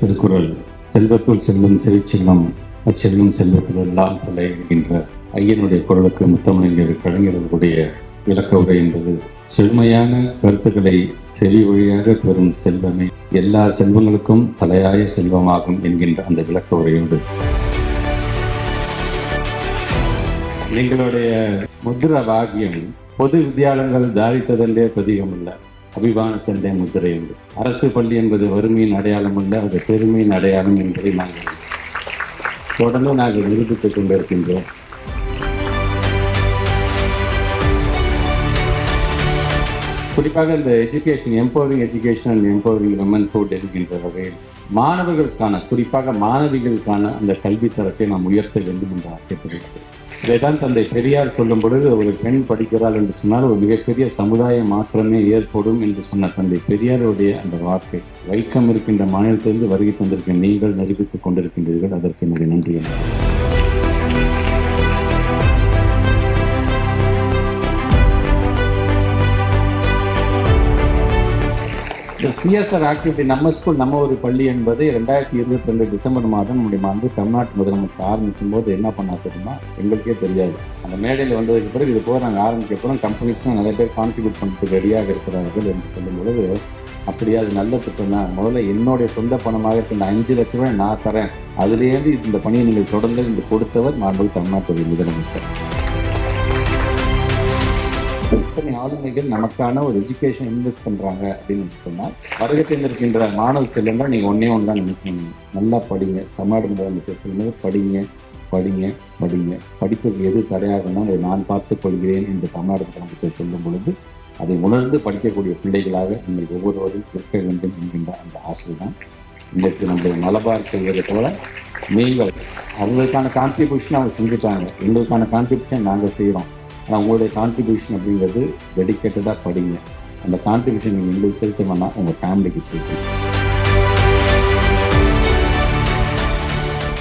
திருக்குறள் செல்வத்துள் செல்வம் செவிச்செல்வம் அச்செல்வம் செல்வத்தில் எல்லாம் தலை என்கின்ற ஐயனுடைய குரலுக்கு முத்தமிழர் கலைஞர்களுடைய விளக்க உரை என்பது செழுமையான கருத்துக்களை செவி வழியாக பெறும் செல்வமே. எல்லா செல்வங்களுக்கும் தலையாய செல்வமாகும் என்கின்ற அந்த விளக்க உரையோடு. எங்களுடைய முத்திர பாகியம் பொது வித்தியாலயங்கள் தாரித்ததென்றே பதிகமல்ல. அபிமானத்தினுடைய முத்திரை உண்டு. அரசு பள்ளி என்பது வறுமையின் அடையாளம் அல்ல அது பெருமையின் அடையாளம் என்பதை நாங்கள் தொடர்ந்து நாங்கள் நிரூபித்துக் கொண்டிருக்கின்றோம் குறிப்பாக இந்த education empowering education and empowering women food என்கின்ற வகையில் மாணவர்களுக்கான குறிப்பாக மாணவிகளுக்கான அந்த கல்வி தரத்தை நாம் உயர்த்த வேண்டும் என்று ஆசைப்படுகிறேன். இதைதான் தந்தை பெரியார் சொல்லும் பொழுது ஒரு பெண் படிக்கிறாள் என்று சொன்னால் ஒரு மிகப்பெரிய சமுதாய மாற்றமே ஏற்படும் என்று சொன்ன தந்தை பெரியாருடைய அந்த வார்த்தை. வைக்கம் இருக்கின்ற மாநிலத்திலிருந்து வருகை தந்திருக்க நீங்கள் நிரூபித்துக் கொண்டிருக்கின்றீர்கள். அதற்கு என்னுடைய நன்றி. சிஎஸ்ஆர் ஆக்டிவிட்டி நம்ம ஸ்கூல் நம்ம ஒரு பள்ளி என்பது ரெண்டாயிரத்தி இருபத்தி ரெண்டு டிசம்பர் மாதம் நம்முடைய வந்து தமிழ்நாட்டு முதலமைச்சர் ஆரம்பிக்கும் போது என்ன பண்ணா தெரியுமா? எங்களுக்கே தெரியாது. அந்த மேடையில் வந்ததுக்கு பிறகு இது போக நாங்கள் ஆரம்பிக்க கம்பெனிஸும் நிறைய பேர் கான்ட்ரிபியூட் பண்ணுறதுக்கு ரெடியாக இருக்கிறார்கள் என்று சொல்லும் பொழுது அப்படியா அது நல்ல திட்டம் தான். முதல்ல என்னுடைய சொந்த பணமாக இந்த அஞ்சு லட்ச ரூபாய் நான் தரேன். அதுலேருந்து இந்த பணியை நீங்கள் தொடர்ந்து இந்த கொடுத்தவர் மாண்பு தமிழ்நாட்டுடைய முதலமைச்சர். எத்தனை ஆளுமைகள் நமக்கான ஒரு எஜுகேஷன் இன்வெஸ்ட் பண்றாங்க அப்படின்னு சொன்னால் வருகை இருக்கின்ற மாணவ செல்லுங்கள் நீங்க ஒன்னே ஒன்று தான் நினைக்கணும். நல்லா படிங்க. தமிழ்நாடு முதலமைச்சர் படிங்க படிங்க படிங்க. படிப்புக்கு எது தடையாகும்னா அதை நான் பார்த்துக் கொள்கிறேன் என்று தமிழ்நாடு முதலமைச்சர் சொல்லும் பொழுது அதை உணர்ந்து படிக்கக்கூடிய பிள்ளைகளாக நீங்கள் ஒவ்வொருவரும் இருக்க வேண்டும் என்கின்ற அந்த ஆசை தான் இன்றைக்கு நம்முடைய மலபார் செய்வதை போல நீங்கள் அவங்களுக்கான கான்ட்ரிபியூஷன் அவங்க செஞ்சுட்டாங்க. எங்களுக்கான கான்ட்ரிபியூஷன் நாங்கள் செய்கிறோம் உங்களுடைய கான்ட்ரிபியூஷன் அப்படிங்கிறது டெடிக்கேட்டடாக படிங்க. அந்த கான்ட்ரிபியூஷன் நீங்கள் செலுத்த வேணால் உங்கள் ஃபேமிலிக்கு செலுத்துங்க.